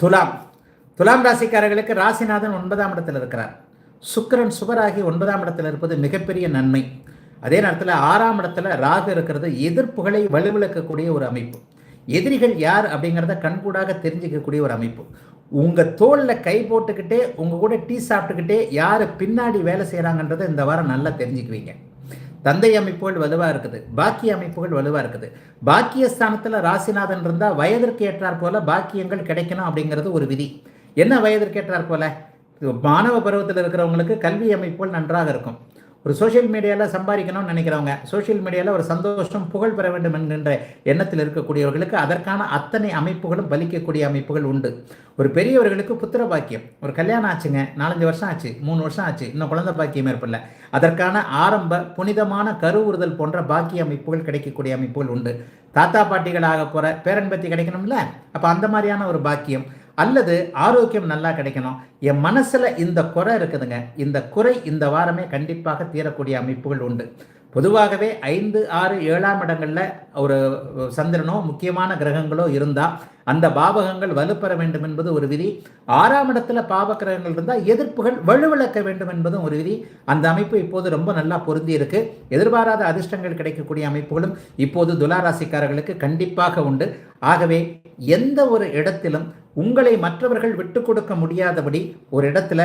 துலாம். துலாம் ராசிக்காரர்களுக்கு ராசிநாதன் ஒன்பதாம் இடத்தில் இருக்கிறார். சுக்கரன் சுபராகி ஒன்பதாம் இடத்தில் இருப்பது மிகப்பெரிய நன்மை. அதே நேரத்தில் ஆறாம் இடத்துல ராகு இருக்கிறது எதிர்ப்புகளை வலுவிழக்கக்கூடிய ஒரு அமைப்பு. எதிரிகள் யார் அப்படிங்கிறத கண்கூடாக தெரிஞ்சுக்கக்கூடிய ஒரு அமைப்பு. உங்கள் தோளில் கை போட்டுக்கிட்டே உங்கள் கூட டீ சாப்பிட்டுக்கிட்டே யார் பின்னாடி வேலை செய்கிறாங்கன்றதை இந்த வாரம் நல்லா தெரிஞ்சுக்குவீங்க. தந்தை அமைப்புகள் வலுவாக இருக்குது பாக்கிய அமைப்புகள் வலுவாக இருக்குது. பாக்கியஸ்தானத்தில் ராசிநாதன் இருந்தால் வயதிற்கு ஏற்றார் போல பாக்கியங்கள் கிடைக்கணும் அப்படிங்கிறது ஒரு விதி. என்ன வயதிற்கு ஏற்றார் போல? மாணவ பருவத்தில் இருக்கிறவங்களுக்கு கல்வி அமைப்புகள் நன்றாக இருக்கும். ஒரு சோஷியல் மீடியாவில் சம்பாதிக்கணும்னு நினைக்கிறவங்க சோஷியல் மீடியாவில் ஒரு சந்தோஷம் புகழ் பெற வேண்டும் என்கின்ற எண்ணத்தில் இருக்கக்கூடியவர்களுக்கு அதற்கான அத்தனை அமைப்புகளும் பலிக்கக்கூடிய அமைப்புகள் உண்டு. ஒரு பெரியவர்களுக்கு புத்திர பாக்கியம். ஒரு கல்யாணம் ஆச்சுங்க நாலஞ்சு வருஷம் ஆச்சு மூணு வருஷம் ஆச்சு இன்னும் குழந்தை பாக்கியம் ஏற்படல. அதற்கான ஆரம்ப புனிதமான கருவுறுதல் போன்ற பாக்கிய அமைப்புகள் கிடைக்கக்கூடிய அமைப்புகள் உண்டு. தாத்தா பாட்டிகள் ஆக போகிற பேரன்பத்தி கிடைக்கணும்ல? அப்போ அந்த மாதிரியான ஒரு பாக்கியம். அல்லது ஆரோக்கியம் நல்லா கிடைக்கணும். என் மனசில் இந்த குறை இருக்குதுங்க. இந்த குறை இந்த வாரமே கண்டிப்பாக தீரக்கூடிய அமைப்புகள் உண்டு. பொதுவாகவே ஐந்து ஆறு ஏழாம் இடங்களில் ஒரு சந்திரனோ முக்கியமான கிரகங்களோ இருந்தால் அந்த பாவகங்கள் வலுப்பெற வேண்டும் என்பது ஒரு விதி. ஆறாம் இடத்துல பாவ கிரகங்கள் இருந்தால் எதிர்ப்புகள் வலுவிழக்க வேண்டும் என்பதும் ஒரு விதி. அந்த அமைப்பு இப்போது ரொம்ப நல்லா பொருந்தி இருக்கு. எதிர்பாராத அதிர்ஷ்டங்கள் கிடைக்கக்கூடிய அமைப்புகளும் இப்போது துலாராசிக்காரர்களுக்கு கண்டிப்பாக உண்டு. ஆகவே எந்த ஒரு இடத்திலும் உங்களை மற்றவர்கள் விட்டு கொடுக்க முடியாதபடி ஒரு இடத்துல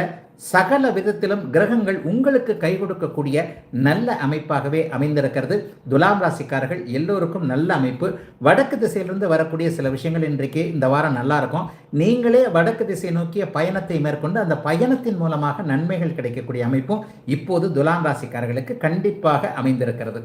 சகல விதத்திலும் கிரகங்கள் உங்களுக்கு கை கொடுக்கக்கூடிய நல்ல அமைப்பாகவே அமைந்திருக்கிறது. துலாம் ராசிக்காரர்கள் எல்லோருக்கும் நல்ல அமைப்பு. வடக்கு திசையிலிருந்து வரக்கூடிய சில விஷயங்கள் இன்றைக்கு இந்த வாரம் நல்லா இருக்கும். நீங்களே வடக்கு திசை நோக்கிய பயணத்தை மேற்கொண்டு அந்த பயணத்தின் மூலமாக நன்மைகள் கிடைக்கக்கூடிய அமைப்பும் இப்போது துலாம் ராசிக்காரர்களுக்கு கண்டிப்பாக அமைந்திருக்கிறது.